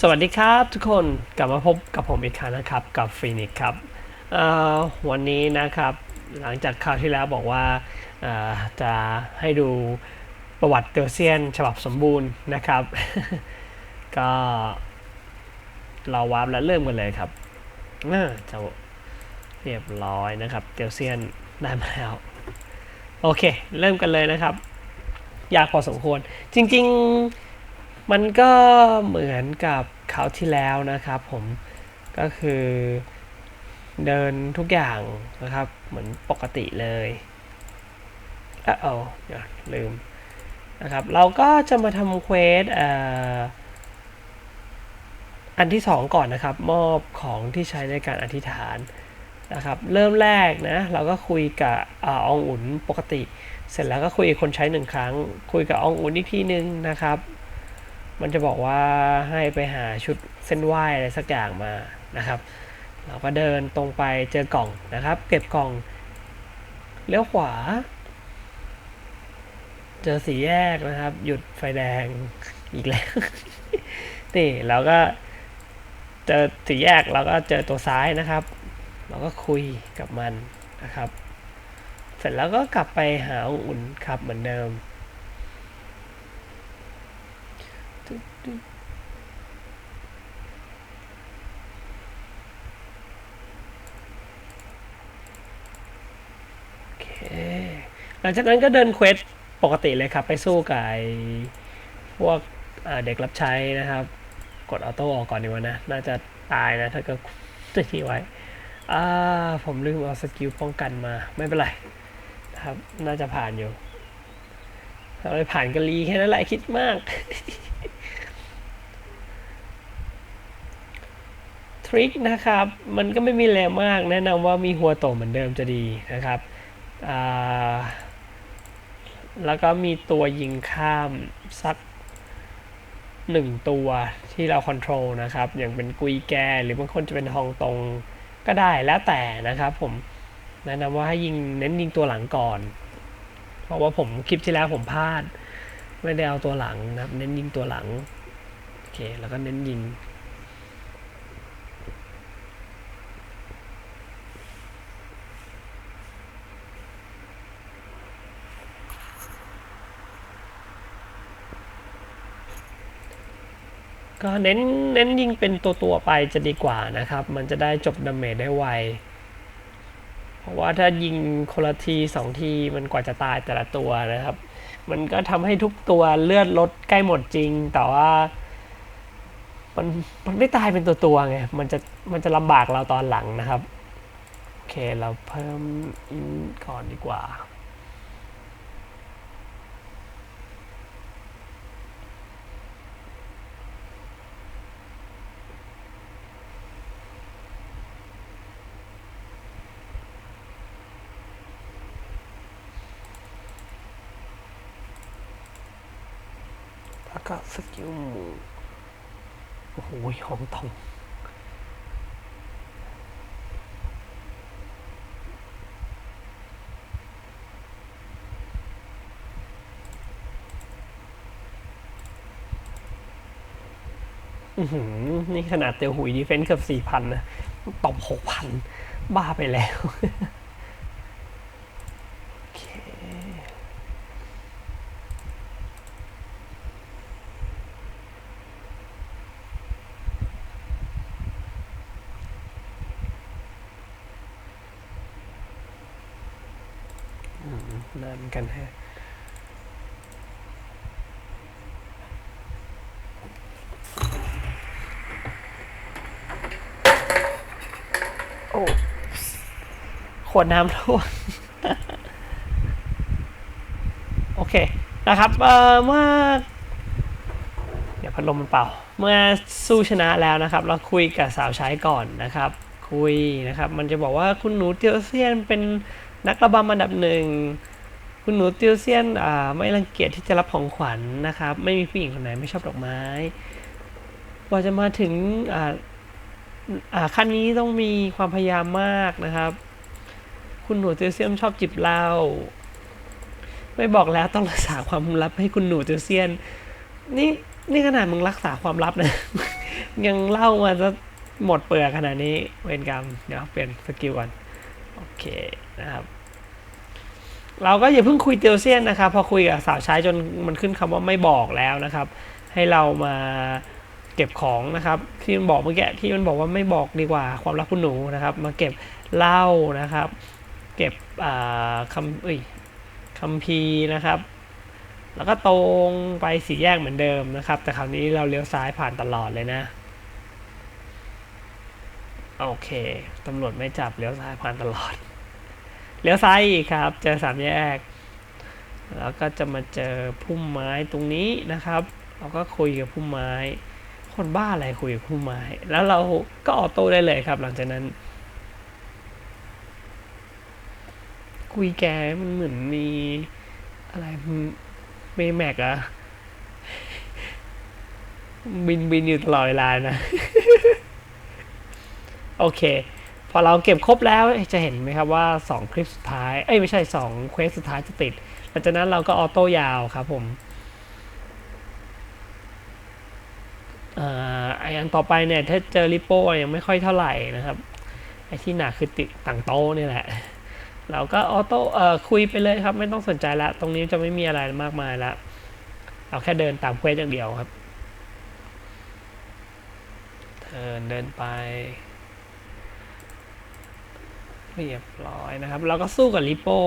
สวัสดีครับทุกคนกลับมาพบกับผมอีกครั้งนะครับกับฟีนิกซ์ครับวันนี้นะครับหลังจากคราวที่แล้วบอกว่าจะให้ดูประวัติเตอร์เซียนฉบับสมบูรณ์นะครับ ก็เราวาร์ปแล้วเริ่มกันเลยครับจะเรียบร้อยนะครับเตอร์เซียนได้มาแล้วโอเค เริ่มกันเลยนะครับ ยากพอสมควรจริง ๆ มันก็เหมือนกับคราวที่แล้วนะครับ ผมก็คือเดินทุกอย่างนะครับ เหมือนปกติเลยเออเอาลืมนะครับ เราก็จะมาทำเควสอันที่สองก่อนนะครับ มอบของที่ใช้ในการอธิษฐานนะครับ เริ่มแรกนะ เราก็คุยกับออองอุ่นปกติ เสร็จแล้วก็คุยกับคนใช้หนึ่งครั้ง คุยกับอองอุ่นอีกทีนึงนะครับ มันจะบอกว่าให้ไปหาชุดเส้นไหวอะไรสักอย่างมานะครับ เราก็เดินตรงไปเจอกล่องนะครับ เก็บกล่องเลี้ยวขวา เจอสีแยกนะครับ หยุดไฟแดงอีกแล้วนี่เราก็เจอสีแยกเราก็เจอตัวซ้ายนะครับ เราก็คุยกับมันนะครับ เสร็จแล้วก็กลับไปหาองุ่นครับเหมือนเดิม โอเค หลังจากนั้นก็เดินเควสปกติเลยครับ ไปสู้กับไอ้พวกเด็กรับใช้นะครับ กดออโต้ออกก่อนดีกว่านะ น่าจะตายนะ ถ้าเกิดที่ไว้อ่าผมลืมเอาสกิลป้องกันมา ไม่เป็นไรนะครับ น่าจะผ่านอยู่ถ้าไม่ผ่านก็รีแค่นั้นแหละคิดมากทริคนะครับ มันก็ไม่มีแรงมาก แนะนำว่ามีหัวโตเหมือนเดิมจะดีนะครับ แล้วก็มีตัวยิงข้ามสักหนึ่งตัวที่เราคอนโทรลนะครับ อย่างเป็นกุยแกหรือบางคนจะเป็นฮองตงก็ได้แล้วแต่นะครับผมแนะนำว่าให้ยิงเน้นยิงตัวหลังก่อน เพราะว่าผมคลิปที่แล้วผมพลาด ไม่ได้เอาตัวหลังนะครับ เน้นยิงตัวหลัง โอเค แล้วก็เน้นยิง ก็เน้นเน้นยิงเป็นตัวตัวไปจะดีกว่านะครับ มันจะได้จบดาเมจได้ไว เพราะว่าถ้ายิงคนละทีสองทีมันกว่าจะตายแต่ละตัวนะครับ มันก็ทำให้ทุกตัวเลือดลดใกล้หมดจริง แต่ว่า มันมันไม่ตายเป็นตัวตัวไง มันจะมันจะลำบากเราตอนหลังนะครับ โอเคเราเพิ่มอินก่อนดีกว่า แล้วก็สกิลหมูโอ้โหหอมทองอือหือนี่ขนาดเตียวหุยดีเฟนส์เกือบสี่พันนะตบหกพันบ้าไปแล้ว โอเค นานเหมือนกันฮะโอ้ ขวดน้ำท่วโอเคนะครับเอ่อเมื่อเดี๋ยวพัดลมมันเป่า เมื่อสู้ชนะแล้วนะครับ เราคุยกับสาวใช้ก่อนนะครับ คุยนะครับ มันจะบอกว่าคุณหนูเตียวเซียนเป็นนักระบำอันดับหนึ่งคุณหนูเตียวเซียนอ่าไม่รังเกียจที่จะรับของขวัญนะครับ ไม่มีผู้หญิงคนไหนไม่ชอบดอกไม้กว่าจะมาถึงอ่าขั้นนี้ต้องมีความพยายามมากนะครับ คุณหนูเตียวเซียนชอบจิบเหล้าไม่บอกแล้วต้องรักษาความลับให้คุณหนูเตียวเซียน นี่นี่ขนาดมึงรักษาความลับนะ ยังเล่ามาจะหมดเปลือกขนาดนี้เวรกรรมเดี๋ยวเปลี่ยนสกิลก่อนโอเคนะครับเราก็อย่าเพิ่งคุยเตียวเซียนนะครับ พอคุยกับสาวใช้จนมันขึ้นคำว่าไม่บอกแล้วนะครับ ให้เรามาเก็บของนะครับ ที่มันบอกเมื่อกี้ที่มันบอกว่าไม่บอกดีกว่าความรักคุณหนูนะครับ มาเก็บเหล้านะครับ เก็บคำเอ้ยคำพีนะครับ แล้วก็ตรงไปสี่แยกเหมือนเดิมนะครับ แต่คราวนี้เราเลี้ยวซ้ายผ่านตลอดเลยนะ โอเคตำรวจไม่จับเลี้ยวซ้ายผ่านตลอด เลี้ยวซ้ายอีกครับ เจอสามแยก แล้วก็จะมาเจอพุ่มไม้ตรงนี้นะครับ เราก็คุยกับพุ่มไม้ คนบ้าอะไรคุยกับพุ่มไม้ แล้วเราก็ออโต้ได้เลยครับ หลังจากนั้น คุยแกมันเหมือนมีอะไรเมแม็กอะบินบินอยู่ตลอดเวลานะ โอเค พอเราเก็บครบแล้วจะเห็นไหมครับว่า 2 คลิปสุดท้าย เอ้ยไม่ใช่ 2 เควสสุดท้ายจะติดหลังจากนั้นเราก็ออโต้ยาวครับผมอ่าไออันต่อไปเนี่ย ถ้าเจอริปโป้ยังไม่ค่อยเท่าไหร่นะครับ ไอที่หนักคือติดต่างโต้นี่แหละ เราก็ออโต้เอ่อคุยไปเลยครับ ไม่ต้องสนใจละ ตรงนี้จะไม่มีอะไรมากมายละเราแค่เดินตามเควสอย่างเดียวครับเดินเดินไปเรียบร้อยนะครับ เราก็สู้กับลิโป้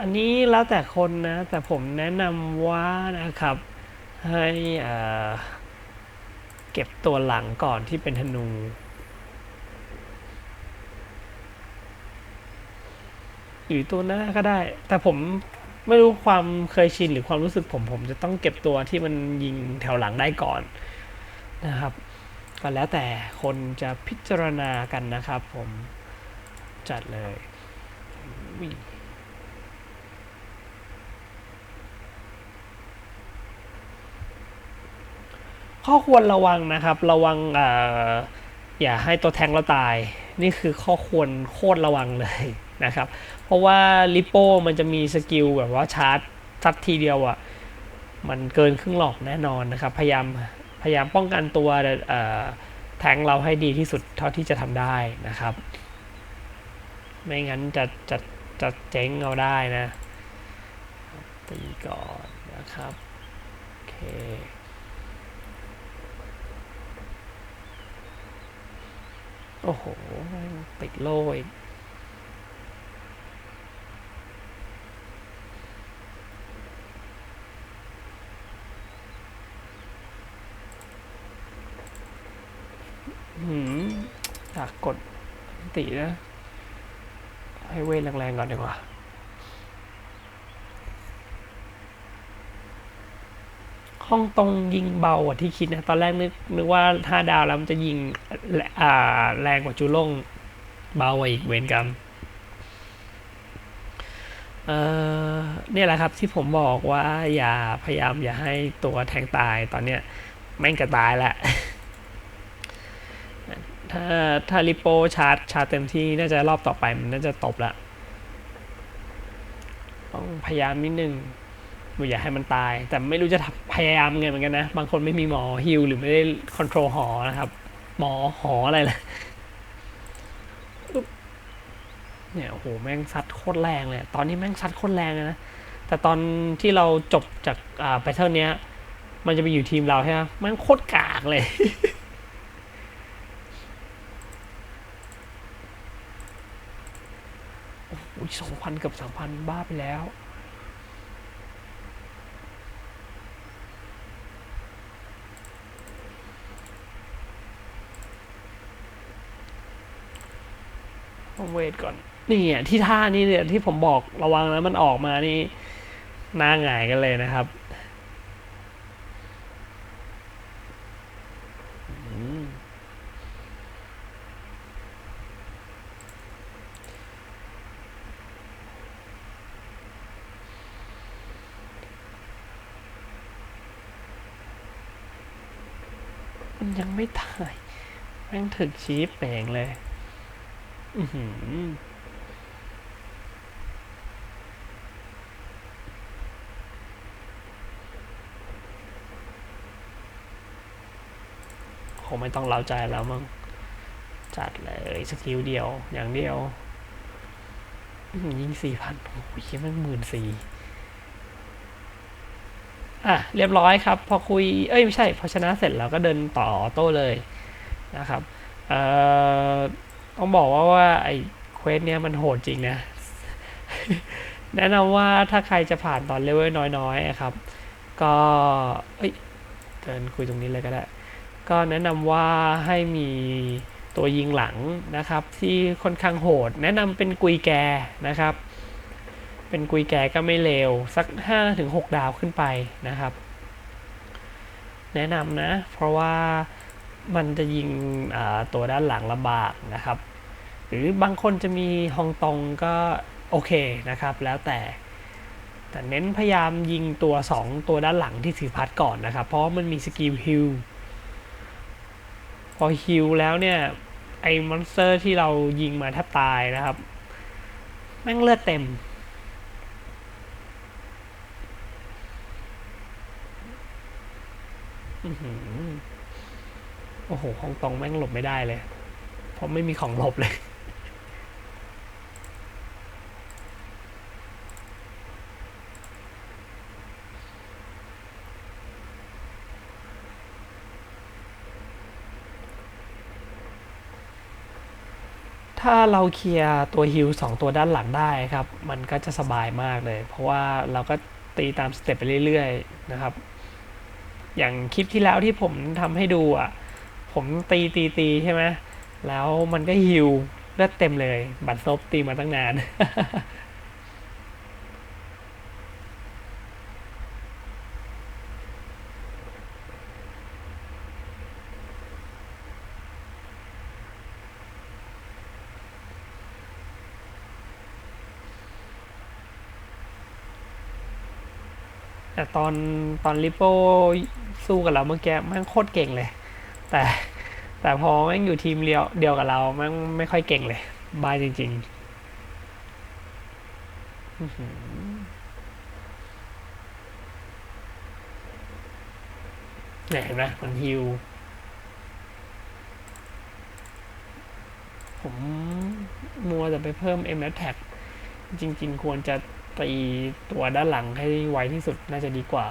อันนี้แล้วแต่คนนะ แต่ผมแนะนำว่านะครับ ให้เก็บตัวหลังก่อนที่เป็นธนู หรือตัวหน้าก็ได้ แต่ผมไม่รู้ความเคยชินหรือความรู้สึกผมผมจะต้องเก็บตัวที่มันยิงแถวหลังได้ก่อนนะครับ ก็แล้วแต่คนจะพิจารณากันนะครับผมจัดเลยข้อควรระวังนะครับ ระวังออย่าให้ตัวแทงเราตาย นี่คือข้อควรโคตรระวังเลย นะครับ เพราะว่าลิโป้มันจะมีสกิลแบบว่าชาร์จซัดทีเดียวอะ่ะมันเกินครึ่งหลอกแน่นอนนะครับ พยายามพยายามป้องกันตัวแทงเราให้ดีที่สุดเท่าที่จะทำได้นะครับ ไม่งั้นจะจะจะเจ๊งเอาได้นะตีก่อนนะครับ โอเคโอ้โหติดโล่อีก อยากกดตินะ ให้เวทแรงๆก่อนดีกว่า ห้องตรงยิงเบากว่าที่คิดนะ ตอนแรกนึกนึกว่าถ้าดาวแล้วมันจะยิงอ่าแรงกว่าจูล่งเบากว่าอีกเวนกรรมเนี่ยแหละครับที่ผมบอกว่าอย่าพยายามอย่าให้ตัวแทงตายตอนเนี้ยแม่งจะตายแหละ ถ้าถ้าริโปชาร์จชาร์จเต็มที่น่าจะรอบต่อไปมันน่าจะตบละต้องพยายามนิดนึงไม่อยากให้มันตาย แต่ไม่รู้จะทำพยายามไงเหมือนกันนะ บางคนไม่มีหมอฮิลหรือไม่ได้คอนโทรลหอนะครับ หมอหออะไรล่ะเนี่ยโอ้โหแม่งซัดโคตรแรงเลยตอนนี้แม่งซัดโคตรแรงเลยนะ แต่ตอนที่เราจบจากอ่าแพทเทิร์นเนี้ย มันจะไปอยู่ทีมเราใช่ไหมแม่งโคตรกากเลย อุ้ยสอง พันกับสามพันบ้าไปแล้วต้องเวทก่อน นี่ที่ท่านี้เนี่ยที่ผมบอกระวังแล้วมันออกมานี่หน้าหงายกันเลยนะครับอืมมัน ยังไม่ตาย แม่งถึกชี้แปลงเลย อือหือคงไม่ต้องเล่าใจแล้วมั้งจัดเลยสกิลเดียว อย่างเดียว ยิงสี่พันโอ้ยคิดมันหมื่นสี่ อะเรียบร้อยครับ พอคุยเอ้ยไม่ใช่ พอชนะเสร็จแล้วก็เดินต่อโต้เลยนะครับเอ่อต้องบอกว่าว่าไอ้เควสเนี้ยมันโหดจริงนะ แนะนำว่าถ้าใครจะผ่านตอนเลเวลน้อยๆอะครับ ก็เอ้ยเดินคุยตรงนี้เลยก็ได้ ก็แนะนำว่าให้มีตัวยิงหลังนะครับ ที่ค่อนข้างโหด แนะนำเป็นกุยแกนะครับ เป็นกุยแก่ก็ไม่เลว สัก 5-6 ดาวขึ้นไปนะครับ แนะนำนะ เพราะว่ามันจะยิงตัวด้านหลังลำบากนะครับ หรือบางคนจะมีฮองตองก็โอเคนะครับ แล้วแต่ แต่เน้นพยายามยิงตัว 2 ตัวด้านหลังที่ถือพัดก่อนนะครับ เพราะมันมีสกิลฮิลพอฮิลแล้วเนี่ยไอ้มอนสเตอร์ที่เรายิงมาแทบตายนะครับ แม่งเลือดเต็ม อื้อหือ โอ้โหฮองตองแม่งหลบไม่ได้เลย เพราะไม่มีของหลบเลยถ้าเราเคลียร์ตัวฮิลสองตัวด้านหลังได้ครับ มันก็จะสบายมากเลย เพราะว่าเราก็ตีตามสเต็ปไปเรื่อยๆนะครับ อย่างคลิปที่แล้วที่ผมทำให้ดูอะ ผมตีตีตีใช่ไหมแล้วมันก็ฮิวเลือดเต็มเลย บัตรซบตีมาตั้งนาน แต่ตอนตอนลิโป้สู้กับเราเมื่อกี้แม่งโคตรเก่งเลย แต่แต่พอแม่งอยู่ทีมเดียวเดียวกับเราแม่งไม่ค่อยเก่งเลย บายจริงๆอื้อหือเนี่ยเห็นไหมมันฮิว ผมมัวแต่ไปเพิ่ม M F Tag จริง ๆ ควรจะ ตีตัวด้านหลังให้ไวที่สุดน่าจะดีกว่า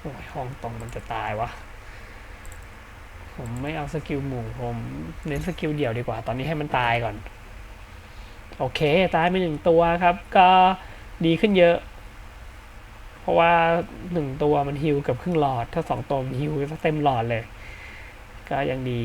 โอ้ยห้องตรงมันจะตายวะ ผมไม่เอาสกิลหมู่ผมเน้นสกิลเดี่ยวดีกว่า ตอนนี้ให้มันตายก่อน โอเค ตายไปหนึ่งตัวครับ ก็ดีขึ้นเยอะ เพราะว่าหนึ่งตัวมันฮิวเกับครึ่งหลอด ถ้าสองตัวมันฮิวก็เต็มหลอดเลย ก็ยังดี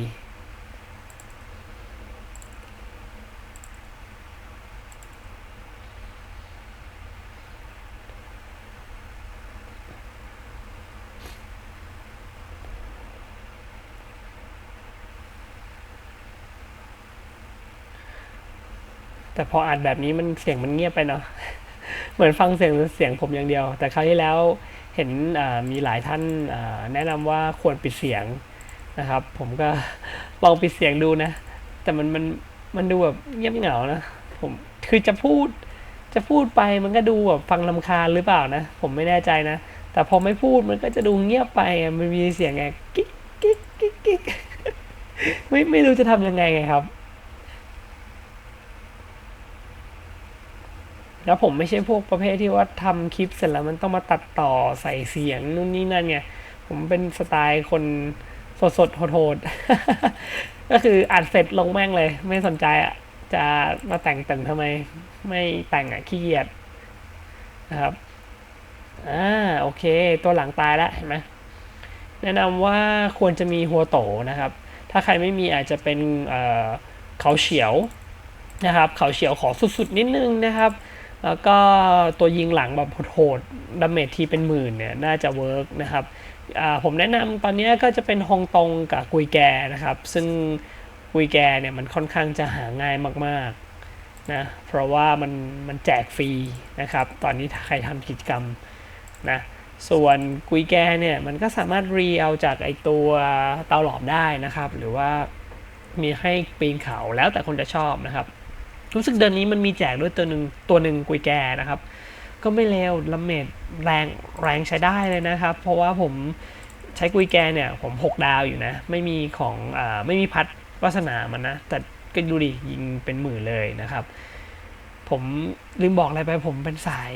แต่พออัดแบบนี้มันเสียงมันเงียบไปเนาะ เหมือนฟังเสียงเสียงผมอย่างเดียว แต่คราวที่แล้วเห็นมีหลายท่านแนะนำว่าควรปิดเสียงนะครับ ผมก็ลองปิดเสียงดูนะ แต่มันมันมันดูแบบเงียบเหงานะ ผมคือจะพูดจะพูดไปมันก็ดูแบบฟังลำคาญหรือเปล่านะ ผมไม่แน่ใจนะ แต่พอไม่พูดมันก็จะดูเงียบไปมันมีเสียงไงกิ๊กกิ๊กกิ๊กกิ๊กไม่ไม่รู้จะทำยังไงไงครับ แล้วผมไม่ใช่พวกประเภทที่ว่าทำคลิปเสร็จแล้วมันต้องมาตัดต่อใส่เสียงนู่นนี่นั่นไงผมเป็นสไตล์คนสดสดๆโหดๆก็คืออัดเสร็จลงแม่งเลย ไม่สนใจอะจะมาแต่งแต่งทำไม ไม่แต่งอะขี้เกียจนะครับอ่าโอเค ตัวหลังตายแล้วเห็นไหมแนะนำว่าควรจะมีหัวโตนะครับ ถ้าใครไม่มีอาจจะเป็นเอ่อเขาเฉียวนะครับ เขาเฉียวขอสุดๆนิดนึงนะครับ แล้วก็ตัวยิงหลังแบบโหดๆดาเมจทีเป็นหมื่นเนี่ยน่าจะเวิร์กนะครับผมแนะนำตอนนี้ก็จะเป็นฮองตงกับกุยแกนะครับ ซึ่งกุยแกเนี่ยมันค่อนข้างจะหาง่ายมากๆนะเพราะว่ามันมันแจกฟรีนะครับ ตอนนี้ใครทำกิจกรรมนะส่วนกุยแกเนี่ยมันก็สามารถรีเอาจากไอตัวเตาหลอมได้นะครับ หรือว่ามีให้ปีนเขาแล้วแต่คนจะชอบนะครับ รู้สึกเดือนนี้มันมีแจกด้วยตัวหนึ่งตัวหนึ่งกุยแกนะครับ ก็ไม่เลวลาเมดแรงแรงใช้ได้เลยนะครับ เพราะว่าผมใช้กุยแกเนี่ยผม 6 ดาวอยู่นะ ไม่มีของอไม่มีพัดวาสนามันนะ แต่ก็ดูดิยิงเป็นหมื่นเลยนะครับ ผมลืมบอกอะไรไปผมเป็นสาย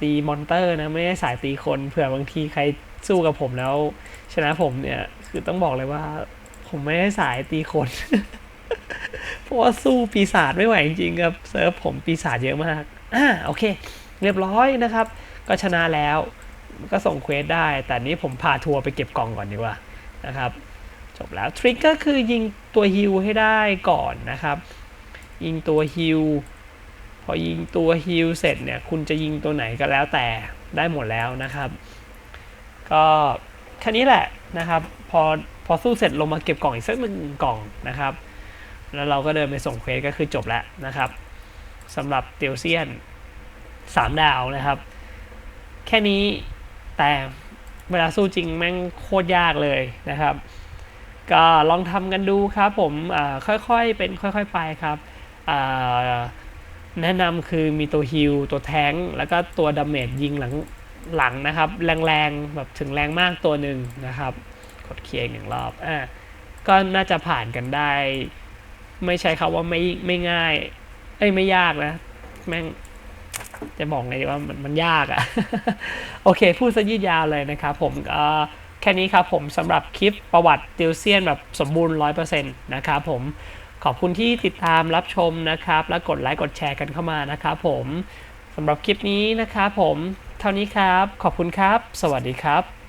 ตีมอนเตอร์นะ ไม่ได้สายตีคนเผื่อบางทีใครสู้กับผมแล้ว ชนะผมเนี่ย คือต้องบอกเลยว่า ผมไม่ได้สายตีคน เพราะว่าสู้ปีศาจไม่ไหวจริงๆครับเซิร์ฟผมปีศาจเยอะมากอ่าโอเค เรียบร้อยนะครับ ก็ชนะแล้วก็ส่งเควสได้ แต่นี้ผมพาทัวร์ไปเก็บกล่องก่อนดีกว่านะครับ จบแล้วทริคก็คือยิงตัวฮิลให้ได้ก่อนนะครับ ยิงตัวฮิลพอยิงตัวฮิลเสร็จเนี่ย คุณจะยิงตัวไหนก็แล้วแต่ได้หมดแล้วนะครับ ก็แค่นี้แหละนะครับ พอพอสู้เสร็จลงมาเก็บกล่องอีกสักหนึ่งกล่องนะครับ แล้วเราก็เดินไปส่งเควสก็คือจบแล้วนะครับสำหรับเตียวเซียน 3 ดาวนะครับ แค่นี้แต่เวลาสู้จริงแม่งโคตรยากเลยนะครับ ก็ลองทำกันดูครับผมค่อยๆเป็นค่อยๆไปครับแนะนำคือมีตัวฮิลตัวแท้ง แล้วก็ตัวดาเมจยิงหลังหลังนะครับ แรงๆ แบบถึงแรงมากตัวหนึ่งนะครับ กดเคลียร์หนึ่งรอบอ่าก็น่าจะผ่านกันได้ ไม่ใช่คำว่าไม่ไม่ง่าย เอ้ยไม่ยากนะ แม่งจะบอกไงดีว่ามันมันยากอะโอเค พูดซะยืดยาวเลยนะครับผมแค่นี้ครับผมสำหรับคลิปประวัติติวเซียนแบบสมบูรณ์ 100%นะครับผมขอบคุณที่ติดตามรับชมนะครับ และกดไลค์กดแชร์กันเข้ามานะครับผมสำหรับคลิปนี้นะครับผมเท่านี้ครับ ขอบคุณครับ สวัสดีครับ